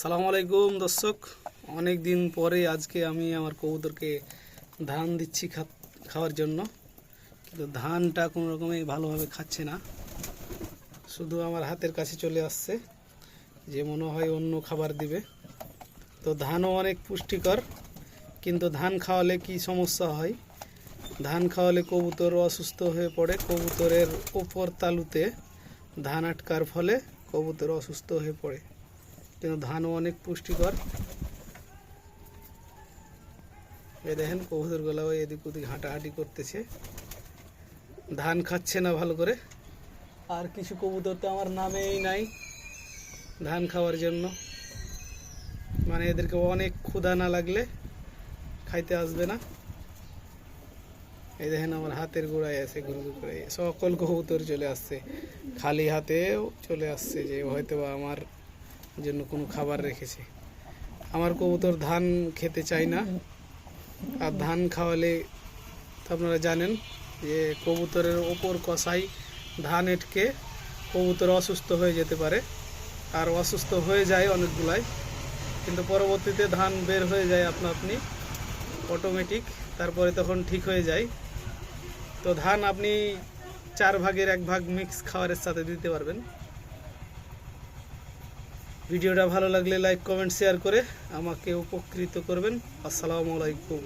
সালাম আলাইকুম, দর্শক। অনেক দিন পরে আজকে আমি আমার কবুতরকে ধান দিচ্ছি খাওয়ার জন্য। কিন্তু ধানটা কোনো রকমই ভালোভাবে খাচ্ছে না। শুধু আমার হাতের কাছে চলে আসছে যে মনে হয় অন্য খাবার দিবে। তো ধানও অনেক পুষ্টিকর, কিন্তু ধান খাওয়ালে কি সমস্যা হয়? ধান খাওয়ালে কবুতর অসুস্থ হয়ে পড়ে, কবুতরের ওপর তালুতে ধান আটকার ফলে কবুতর অসুস্থ হয়ে পড়ে। কিন্তু ধানও অনেক পুষ্টিকর। এ দেখেন কবুতরগুলা ওই এদিক ওদিক হাঁটাহাঁটি করতেছে। ধান খাচ্ছে না ভালো করে। আর কিছু কবুতর তো আমার নামেই নাই ধান খাওয়ার জন্য। মানে এদেরকে অনেক ক্ষুধা না লাগলে খাইতে আসবে না। এই দেখেন আমার হাতের গোড়ায় আছে ঘুরে ঘুরে সকল কবুতর চলে আসছে। খালি হাতেও চলে আসছে যে হয়তো আমার জন্য কোনো খাবার রেখেছে। আমার কবুতর ধান খেতে চায় না। আর ধান খাওয়ালে আপনারা জানেন যে কবুতরের ওপর কষাই ধান এটকে কবুতর অসুস্থ হয়ে যেতে পারে। আর অসুস্থ হয়ে যায় অনেকগুলাই। কিন্তু পরবর্তীতে ধান বের হয়ে যায় আপনা আপনি অটোমেটিক তারপরে তখন ঠিক হয়ে যায়। তো ধান আপনি চার ভাগের এক ভাগ মিক্স খাবারের সাথে দিতে পারবেন। ভিডিওটা ভালো লাগলে লাইক কমেন্ট শেয়ার করে আমাকে উপকৃত করবেন। আসসালামু আলাইকুম।